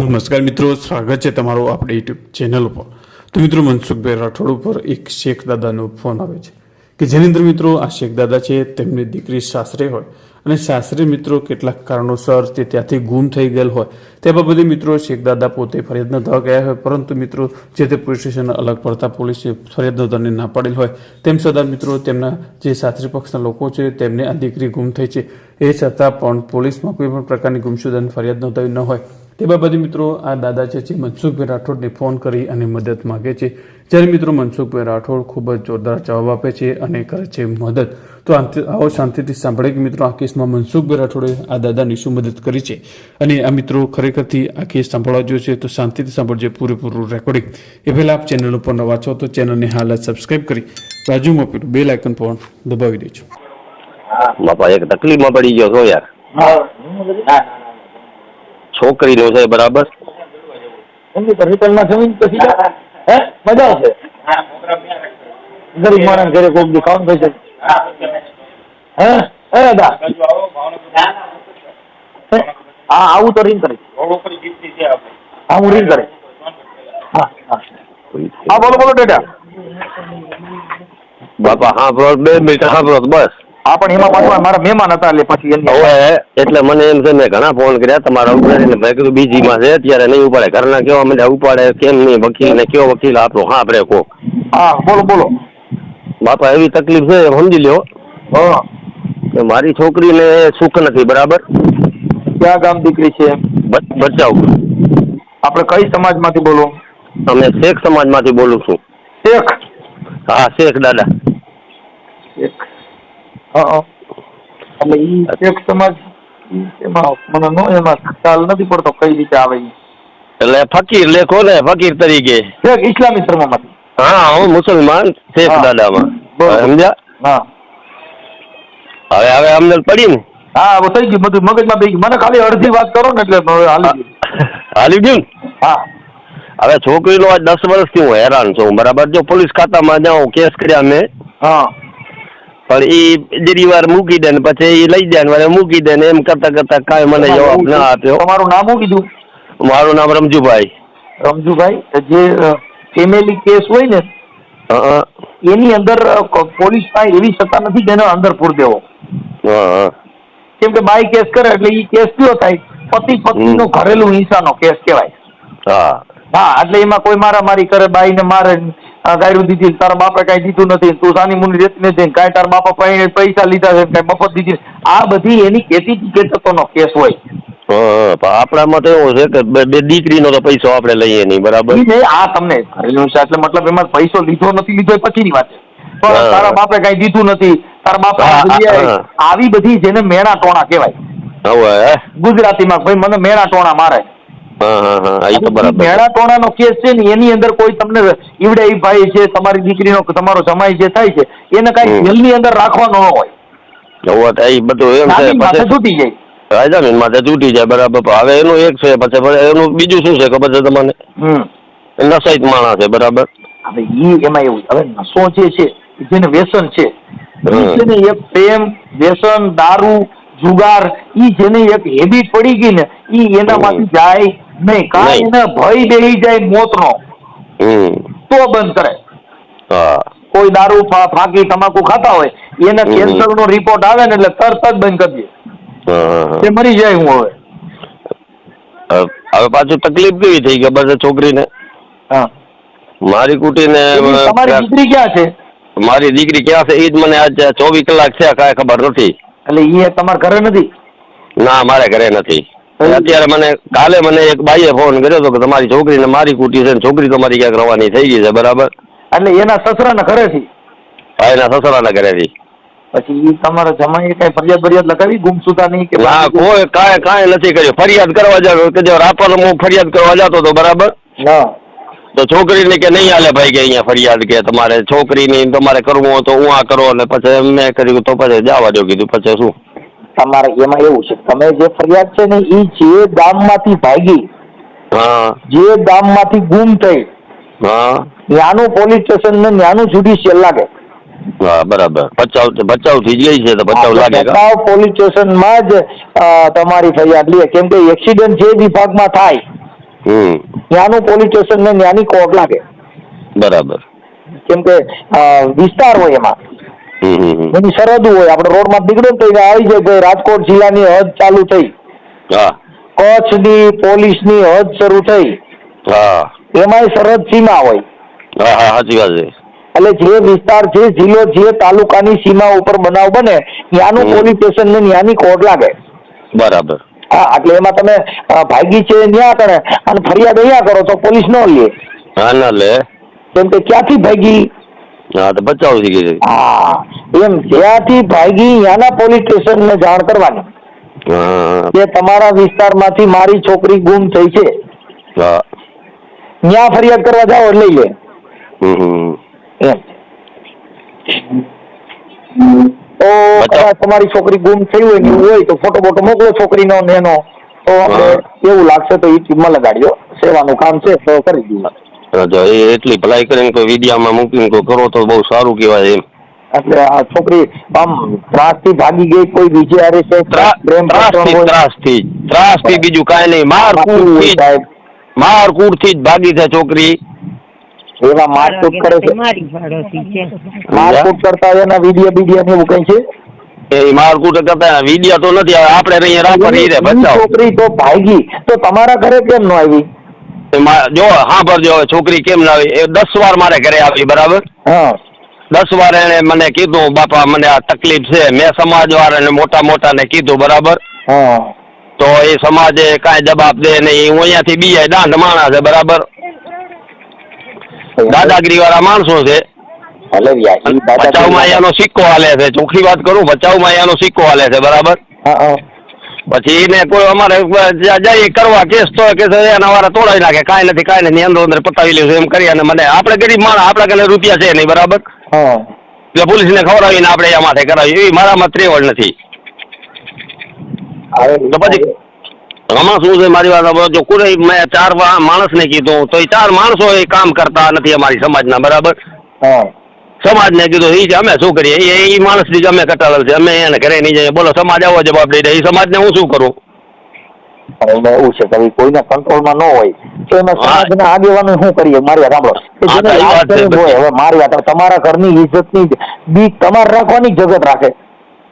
નમસ્કાર મિત્રો, સ્વાગત છે તમારું આપણે યુટ્યુબ ચેનલ ઉપર. તો મિત્રો, મનસુખભાઈ રાઠોડ ઉપર એક શેખ દાદાનો ફોન આવે છે કે જેની અંદર મિત્રો આ શેખ દાદા છે, તેમની દીકરી સાસરે હોય અને સાસરે મિત્રો કેટલાક કારણોસર તે ત્યાંથી ગુમ થઈ ગયેલ હોય. તે બાબતે મિત્રો શેખ દાદા પોતે ફરિયાદ નોંધવા ગયા હોય, પરંતુ મિત્રો જે તે પોલીસ સ્ટેશન અલગ પડતા પોલીસે ફરિયાદ નોંધવાની ના પાડેલ હોય, તેમ છતાં મિત્રો તેમના જે સાસરી પક્ષના લોકો છે, તેમને આ દીકરી ગુમ થઈ છે. એ છતાં પણ પોલીસમાં કોઈ પણ પ્રકારની ગુમશુદાની ફરિયાદ નોંધાવી ન હોય. તે બાબતે મિત્રો આ દાદા છે જે મનસુખભાઈ રાઠોડને ફોન કરી અને મદદ માગે છે. જ્યારે મિત્રો મનસુખભાઈ રાઠોડ ખૂબ જ જોરદાર જવાબ આપે છે અને કરે છે મદદ. તો આવો શાંતિથી સાંભળે કે મિત્રો આ કેસમાં મનસુખભાઈ રાઠોડે આ દાદાની શું મદદ કરી છે? અને આ મિત્રો ખરેખરથી આ કેસ સાંભળવા જોઈએ છે તો શાંતિથી સાંભળજો પૂરેપૂરું રેકોર્ડિંગ એ પહેલાં આપ ચેનલ ઉપર નવા છો તો ચેનલને હાલ સબસ્ક્રાઈબ સબસ્ક્રાઇબ કરી બાજુમાં પેલું બેલ આઇકન પણ દબાવી દેજો. બાપા એક તકલીફમાં પડી ગયો છો યાર. છોકરીનું છે બરાબર? એમની તો રિટર્નમાં જમીન પછી હે? મજા આવશે? ગરીબ માણસ ઘરે કોક દી થઈ જાય હે? હે? હા? આવું તો રીંગ કરી. હા હું રીંગ કરે. હા હા. હા બોલો બોલો ડેટા. બાપા હા બ્રોસ બે મિનિટ હા બ્રોસ બસ. હા પણ એમાં પાછું મારા મહેમાન હતા એટલે પછી હવે એટલે મને એમ છે મેં ઘણા ફોન કર્યા તમારા ઉપાડીને મેં કીધું બીજીમાં છે અત્યારે નહીં ઉપાડે. ઘરના કેવા મને ઉપાડે કેમ નહીં વકીલ ને કયો વકીલ આપણો હા આપણે કો હા બોલો બોલો. બાપા એવી તકલીફ છે સમજી લ્યો. હા. મારી છોકરીને સુખ નથી બરાબર? ક્યાં ગામ દીકરી છે? બચાવ. આપણે કઈ સમાજમાંથી બોલો? અમે શેખ સમાજમાંથી બોલું છું. શેખ? હા શેખ દાદા. શેખ. હા હા. એટલે ઈ એક સમાજ એમાં મને નો એમાં ખ્યાલ નથી પડતો કઈ રીતે આવે ઈ. એટલે ફકીર લેખો ને ફકીર તરીકે. શેખ ઇસ્લામી ધર્મમાંથી. હા હું મુસલમાન શેખ. દાદામાં. સમજ્યા? હા. હવે હવે અમને પડી ને. હા હવે થઈ ગયું બધું મગજમાં થઈ ગયું. મને ખાલી અડધી વાત કરો ને એટલે હવે હાલી ગયું. હાલી ગયું હા. હવે છોકરીનો આજ દસ વર્ષથી હું હેરાન છું. બરાબર જો પોલીસ ખાતામાં જાઉં કેસ કર્યા મેં. હા. પણ એ જેરી વાર મૂકી દે ને પછી એ લઈ જાય ને મૂકી દે ને એમ કરતા કરતા કાંઈ મને જવાબ ના આપ્યો. તમારું નામ શું કીધું? મારું નામ રમજુભાઈ. રમજુભાઈ જે ફેમિલી કેસ હોય ને એની અંદર પોલીસ પાસે એવી સત્તા નથી જેનો અંદર પૂર દેવો. કેમ કે બાય કેસ કરે એટલે એ કેસ કયો થાય? પતિ પત્ની નો ઘરેલું હિંસાનો કેસ કહેવાય. હા. હા એટલે એમાં કોઈ મારામારી કરે બાઈને મારે ગાયરું દીધી તારા બાપે કઈ દીધું નથી તું સાની મુની રેતી નથી કાંઈ તારા બાપા પાસે પૈસા લીધા છે કઈ મફત દીધી આ બધી એની કેતી કેતકોનો કેસ હોય. આપણામાં તો એવું છે કે બે દીકરીનો તો પૈસો આપણે લઈએ નહીં બરાબર? આ તમને એટલે મતલબ એમાં પૈસો લીધો નથી લીધો એ પછીની વાત છે. પણ તારા બાપે કઈ દીધું નથી તારા બાપે આ. આવી બધી જેને મેણા ટોણા કહેવાય. હવે ગુજરાતીમાં ભાઈ મને મેણા ટોણા મારે. બરાબર કેસ છે ને એની અંદર કોઈ તમને ઈવડે ઈ ભાઈ છે તમારી દીકરીનો તમારો જમાઈ જે થાય છે એને કઈ. જેલની અંદર રાખવાનો ન હોય. હવે તો બધું એમ છે નાની માથે પછી છૂટી જાય. રાજામીન માથે તૂટી જાય બરાબર. હવે એનું એક છે પછી પછી એનું બીજું શું છે ખબર છે તમને? નસાઈત માણસ છે બરાબર. હવે ઈ એમાં એવું હવે નશો જે છે જેને વ્યસન છે ઈ ને એક પ્રેમ વ્યસન દારૂ જુગાર ઈ જેને એક હેબિટ પડી ગઈ ને ઈ એનામાંથી જાય નહીં કાં નહીં. એને ભય બેહી જાય મોતનો. નો તો બંધ કરે. હા. કોઈ દારૂ ફાકી તમાકુ ખાતા હોય એને કેન્સર નો રિપોર્ટ આવે ને એટલે તરત જ બંધ કરી દે. તે મરી જાય હું હવે. હવે પાછું તકલીફ કેવી થઈ ગઈ બસ છોકરીને? હા. મારી કુટીને ને તમારી દીકરી ક્યાં છે? મારી દીકરી ક્યાં છે? એ જ મને આજ ચોવીસ કલાક છે કાંઈ ખબર નથી. એટલે એ તમારા ઘરે નથી? ના મારે ઘરે નથી. અત્યારે મને કાલે મને એક બાઈએ ફોન કર્યો હતો કે તમારી છોકરીને મારી કુટી છે ને છોકરી તમારી ક્યાંક રવાની થઈ ગઈ છે બરાબર? એટલે એના સસરાના ઘરેથી? હા એના સસરાના ઘરેથી. પછી તમારા જમાઈએ કઈ ફરિયાદ ફરિયાદ લગાવી? ગુમસુદાની કે ના કોઈ કાંઈ કાંઈ નથી કર્યું. ફરિયાદ કરવા જાવ કે જો રાપર હું ફરિયાદ કરવા જતો હતો બરાબર? હા તો છોકરીને કે નહીં હાલે ભાઈ કે અહીંયા ફરિયાદ કે તમારે છોકરીની તમારે કરવું હોય તો હું આ કરો ને પછી એમને કર્યું તો પછી જવા દો કીધું. પછી શું? તમારે એમાં એવું છે તમે જે ફરિયાદ છે ને એ જે ગામમાંથી ભાગી હા. જે ગામમાંથી ગુમ થઈ ત્યાંનું પોલીસ સ્ટેશન ને ત્યાંનું જ્યુડિશિયલ લાગે. બરાબર. બચાવ બચાવ થઈ ગઈ છે તો બચાવ લાગે બચાવ પોલીસ સ્ટેશનમાં જ તમારી ફરિયાદ લે. કેમ કે એક્સિડન્ટ જે વિભાગમાં થાય હમ. ત્યાંનું પોલીસ સ્ટેશન ને ત્યાંની કોર્ટ લાગે. બરાબર. કેમ કે વિસ્તાર હોય એમાં. એની સરહદ હોય. આપણે રોડમાં નીકળે ને તો આવી જાય કે રાજકોટ જિલ્લાની હદ ચાલુ થઈ. હા. કચ્છની પોલીસની હદ શરૂ થઈ. હા. એમાંય સરહદ સીમા હોય. હા હા સાચી વાત છે. એટલે જે વિસ્તાર છે જિલ્લો જે તાલુકાની સીમા ઉપર બનાવ બને ત્યાંનું. પોલીસ સ્ટેશન ને ત્યાંની કોર્ટ લાગે. બરાબર. હા એટલે એમાં તમે ભાગી છે ત્યાં કરે અને ફરિયાદ અહીંયા કરો તો પોલીસ ન લે. હા ના લે. કેમ કે ક્યાંથી ભાગી? હા તો બચાવ થઈ ગઈ હા એમ ત્યાંથી ભાગી પોલીસ સ્ટેશન ને જાણ કરવાની. કે તમારા વિસ્તારમાંથી મારી છોકરી ગુમ થઈ છે. હા. ત્યાં ફરિયાદ કરવા જાઓ લઈ લે. તો તમારી છોકરી ગુમ થઈ હોય ને એવું હોય તો ફોટો બોટો મોકલો છોકરીનો ને એનો. તો એવું લાગશે તો એ યુટ્યુબમાં લગાડ્યો સેવાનું કામ છે તો કરી દીધું જો એ એટલી ભલાઈ કરીને કોઈ વિદ્યામાં મૂકીને કોઈ કરો તો બહુ સારું કહેવાય એમ. એટલે આ છોકરી આમ ત્રાસથી ભાગી ગઈ કોઈ બીજે હારે છે? ત્રાસથી ત્રાસથી બીજું કાંઈ નહીં. માર કૂટથી થી સાહેબ. માર કૂટથી જ ભાગી છે છોકરી. એવા મારકૂટ કરે છે? મારી મારકૂટ કરતા એના વીડિયો વીડિયો ને એવું કઈ છે? એ મારકૂટ કરતા વીડિયો તો નથી. આપણે અહીંયા રાખવાની છોકરી તો ભાગી. તો તમારા ઘરે કેમ ન આવી? એમાં જો હા ભરજો છોકરી કેમ ના એ દસ વાર મારે ઘરે આવી બરાબર? હા. દસ વાર એને મને કીધું બાપા મને આ તકલીફ છે. મેં સમાજ વાળાને મોટા મોટાને કીધું બરાબર? હા. તો એ સમાજે કાંઈ જવાબ દે નહીં. હું અહીંયાથી બીજા દાંડ માણા છે બરાબર? દાદાગીરી વાળા માણસો છે. દાદા બચાવમાં સિક્કો હાલે છે. ચોખ્ખી વાત કરું બચાવમાં અહીંયાનો સિક્કો હાલે છે બરાબર? હા. પછી એને કોઈ અમારે જઈએ કરવા કેસ તો કે એના વાળા તોડાવી નાખે કાંઈ નથી કાંઈ નથી અંદર અંદર પતાવી લેશું એમ કરી અને મને આપણે ગરીબ માણસ આપણા કને રૂપિયા છે નહીં બરાબર? એટલે પોલીસને ખવડાવીને આપણે એ માથે કરાવી એવી મારામાં ત્રેવડ નથી. તો પછી આમાં શું છે મારી વાત જો કોઈ મેં ચાર માણસને કીધું તો એ ચાર માણસો એ કામ કરતા નથી અમારી સમાજના બરાબર? હા. સમાજને કીધું એ અમે શું કરીએ? એ એ માણસની જ અમે કટાળેલ છે. અમે એને ઘરે નહીં જઈએ. બોલો સમાજ આવો જવાબ દઈ દે. એ સમાજને હું શું કરું? એમાં એવું છે કે કોઈના કંટ્રોલમાં ન હોય તો એમાં. સમાજના આગેવાનો શું કરીએ? મારી વાત સાંભળો. છે. હવે મારી વાત તમારા ઘરની ઇજ્જતની બીક તમારે રાખવાની જગત રાખે.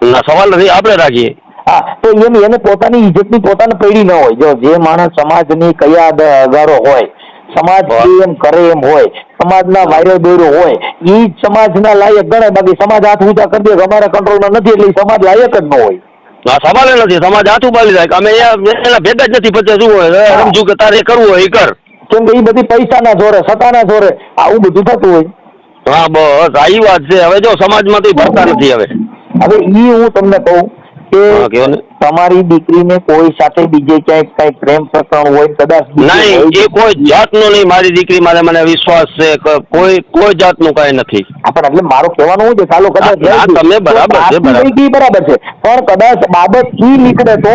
ના સવાલ નથી. આપણે રાખીએ. હા તો એમ એને પોતાની ઇજ્જતની પોતાને પડી ન હોય. જો જે માણસ સમાજની કયા અગારો હોય સમાજ. એમ કરે એમ હોય સમાજના વાયરો દોરો હોય એ જ સમાજના લાયક ગણે બાકી સમાજ હાથ ઊંચા કરી દે અમારા કંટ્રોલમાં નથી એટલે સમાજ લાયક જ ન હોય. ના સવાલ નથી. સમાજ હાથ ઉપાડી જાય. અમે એના ભેગા જ નથી પછી શું હોય? સમજુ કે તારે કરવું હોય એ કર. કેમ કે એ બધી પૈસાના જોરે સત્તાના જોરે આવું બધું થતું હોય. હા બસ. આ વાત છે. હવે જો સમાજમાંથી ભરતા નથી હવે. હવે એ હું તમને કહું કે. તમારી દીકરીને કોઈ સાથે બીજે ક્યાંય કઈ પ્રેમ પ્રકરણ હોય કદાચ નહીં એ કોઈ જાતનું નહીં મારી દીકરી મારે મને વિશ્વાસ છે કોઈ કોઈ જાતનું કઈ નથી પણ એટલે મારું કહેવાનું હું છે ચાલો કદાચ. તમે બરાબર છે, બરાબર. છે પણ કદાચ બાબત ઈ નીકળે તો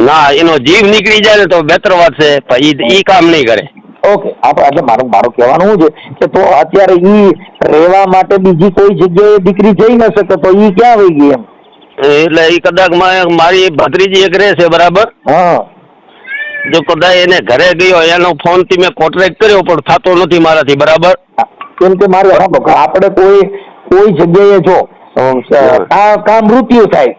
ના એનો જીવ નીકળી જાય ને તો બેતર વાત છે ઈ ઈ કામ નહીં કરે ઓકે આપણે એટલે મારું મારું કહેવાનું શું છે કે તો અત્યારે ઈ રહેવા માટે બીજી કોઈ જગ્યાએ દીકરી જઈ ન શકે તો ઈ ક્યાં વહી ગઈ એમ એટલે એ કદાચ મારી ભત્રીજી એક રહે છે બરાબર? હા. જો કદાચ એને ઘરે ગયો એનો ફોનથી મેં કોન્ટ્રાક્ટ કર્યો પણ થતો નથી મારાથી બરાબર? કેમ કે મારી આપણે કોઈ કોઈ જગ્યાએ જો અમ, સ- કા કા મૃત્યુ થાય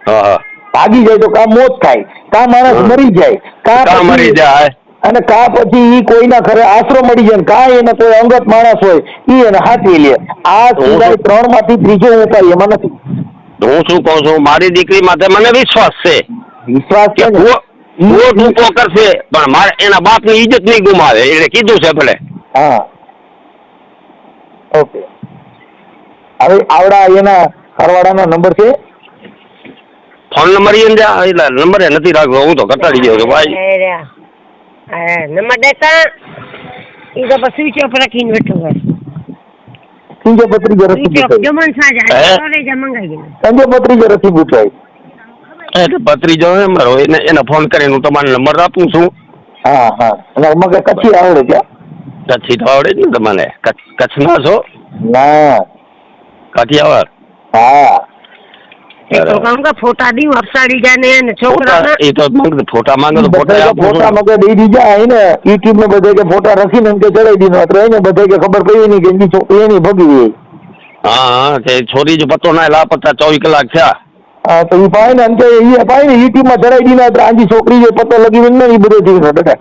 હા ભાગી જાય તો કા મોત થાય કા માણસ મરી જાય કા મરી જાય? અને કા પછી ઈ કોઈના ઘરે આશરો મળી જાય કા એને કોઈ અંગત માણસ હોય ઈ એને હાથવી લે. આ સિવાય ત્રણમાંથી ત્રીજો ઉપાય એમાં નથી. હું શું કહું છું મારી દીકરી માટે મને વિશ્વાસ છે. વિશ્વાસ કે છે ભૂવો ટૂંકો કરશે પણ મારે એના બાપની ઇજ્જત નહીં ગુમાવે એટલે કીધું છે ભલે. હા. ઓકે. હવે આવડા એના ઘરવાળાનો નંબર છે? ફોન નંબર જા એટલે નંબર એ નથી રાખતો હું તો કટાડી ગયો છું ભાઈ. નંબર દેતા? એ તો પછી સ્વિચ ઓફ રાખીને બેઠો હોય. સંજય પત્રીજો રસી સ્વિચ ઓફ પૂછાય જમણ સાજા હે? સ્ટોરેજ મંગાવી દે પત્રીજો રસી પૂછાય એટલે ભત્રીજો હે મારો એને એને ફોન કરીને હું તમારો નંબર આપું છું. હા હા. અને મગે કચ્છી આવડે છે? કચ્છી તો આવડે જ ને તમને. કચ્છ કચ્છના છો? ના. કાઠિયાવાડ? હા. એ તો કહું કે ફોટા દી અપસાડી જાય ને એને છોકરાના ફોટા એ તો માંગે ફોટા માંગે તો ફોટા બધા આપું ફોટા છું. મગે દઈ દીધા એને યુટ્યુબ ને બધે કે ફોટા રાખીને એમ કે ચડાવી દીધો એટલે એને બધે કે ખબર પડી નહીં કે એની છોકરી એની ભગી ગઈ હા હા તે છોરી જો પતો ના લાપતા ચોવીસ કલાક થયા હા તો એ પાય ને એમ કે એ પાય ને યુટ્યુબમાં ચડાવી દીધા એટલે આજી છોકરી જે પતો લગી ને એ બધે થઈ ગયો બેટા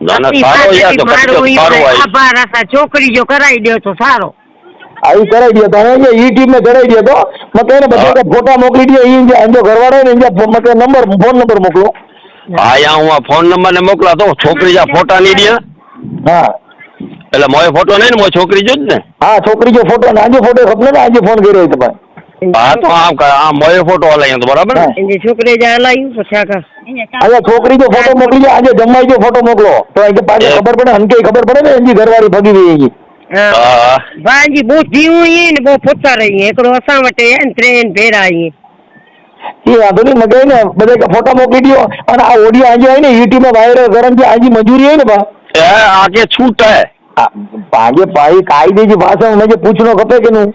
ના ના ઈ સારો યાર તો પાછળથી કચ્છ સારો મારું ઈ આવી આભાર હતા છોકરી જો કરાવી દો તો સારો આવી કરાવી દો તો. હવે ઈ ટીમ ને કરાવી દો તો. મેં કહીને બધા કે ફોટા મોકલી દે. એ જે ઘરવાળો ને જે મેં નંબર ફોન નંબર મોકલો. હા યા હું આ ફોન નંબર ને મોકલા તો. છોકરી જા ફોટા ની દે. હા. એટલે મોય ફોટો નહીં ને મોય છોકરી જો જ ને? હા છોકરી જો ફોટો ને આજે ફોટો ખબર ને? આજે ફોન કર્યો હોય તમારે. હા તો આમ આ મોય ફોટો હલાય તો બરાબર ને? છોકરી જે હલાયું પછી આજે છોકરી જો ફોટો મોકલી આજે જમવાઈ જો ફોટો મોકલો. તો એ પાછળ ખબર પડે હનકે ખબર પડે ને એની ઘરવાળી ભગી ગઈ એની ભાજી બહુ જીવું ઈ ને બહુ ફૂટતા રહી એકડો અસાં વટે ને ટ્રેન ભેરા ઈ. એ વાંધો નહીં મગાઈ ને બધા ફોટા મોકલી દો અને આ ઓડિયો આજે હોય ને યુટ્યુબમાં વાયરલ ગરમ છે આજે મંજૂરી હોય ને બા. આગે છૂટ હે. આગે પાઈ કાયદે જે ભાષા મને પૂછનો ખપે કે નહીં?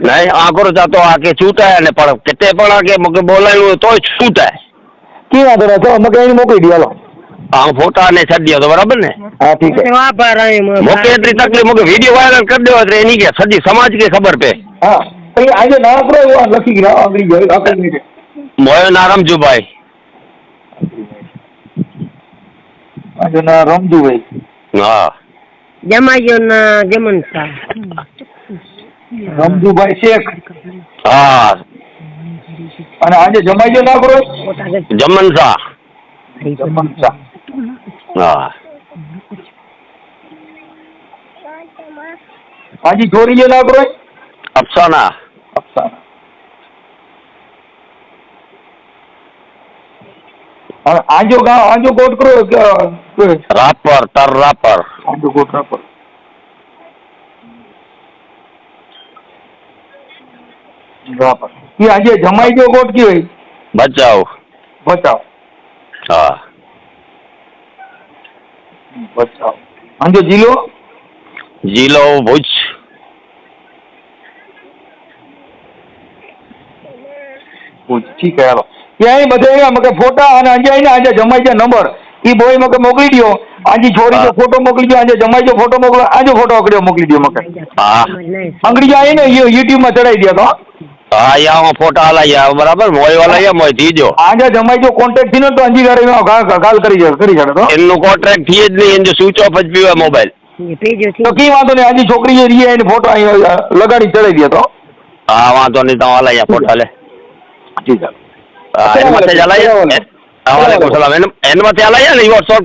નહીં આ કરો ચાતો આગે છૂટ હે ને પણ કેતે પણ આગે મગે બોલાયું તોય છૂટ હે. કી વાંધો નહીં તો મગાઈ મોકલી દો હાલો. આમ ફોટા ને છડી તો બરાબર ને? હા ઠીક છે. તો આભાર આવ્યો મોકે એટલી તકલીફ મોકે વીડિયો વાયરલ કરી દેવો એટલે એની કે સજી સમાજ કે ખબર પે? હા આજે ના લખી ગયા. મોયો ના રમજુભાઈ. આજે ના રમજુ હા. જમાઈયો ના જમનસા રમજુભાઈ શેખ. હા. અને આજે જમાઈ ના કરો જમન જમન શાહ. હા આજે ચોરી ગયો ના કરો અફસાના અફસાના અને આજો ગામ આજો કોટ કરો કે કે રાપર તર રાપર આજો કોટ રાખો બરાબર એ આજે જમાઈ ગયો કોટ કે બચાવ બચાવ હા આજો જિલ્લો જિલ્લો ભુજ. ભુજ. ઠીક હે હાલો. ત્યાં બધે એમ ફોટા અને આજે ને આજે જમાઈ છે નંબર. ઈ બોય મકે મોકલી દો આજે છોરી જો ફોટો મોકલી દો આજે જમાઈ જો ફોટો મોકલો આજે ફોટો અકડ્યો મોકલી દો મકે હા. અંગડી જાય ને યુટ્યુબમાં ચડાઈ દે તો. હા યા હું ફોટા હલાયા બરાબર? મોય વાલા મોયથી જો આજે જમાઈ જો કોન્ટેક્ટથી ને તો અંજી ઘરે ગાલ ગાલ કરી જાય કરી જાય તો. એનું કોન્ટ્રાક્ટથી જ નહીં એનો સ્વિચ ઓફ જ પીવા મોબાઈલ તો કી વાંધો નહીં આજી છોકરી જે રીએ એને ફોટો અહીં લગાડી ચડાઈ દે તો. હા વાંધો નહીં તમે હલાયા ફોટા લે જી સર હા એના માટે હલાયા એના માટે હલાયા ને વોટ્સઅપ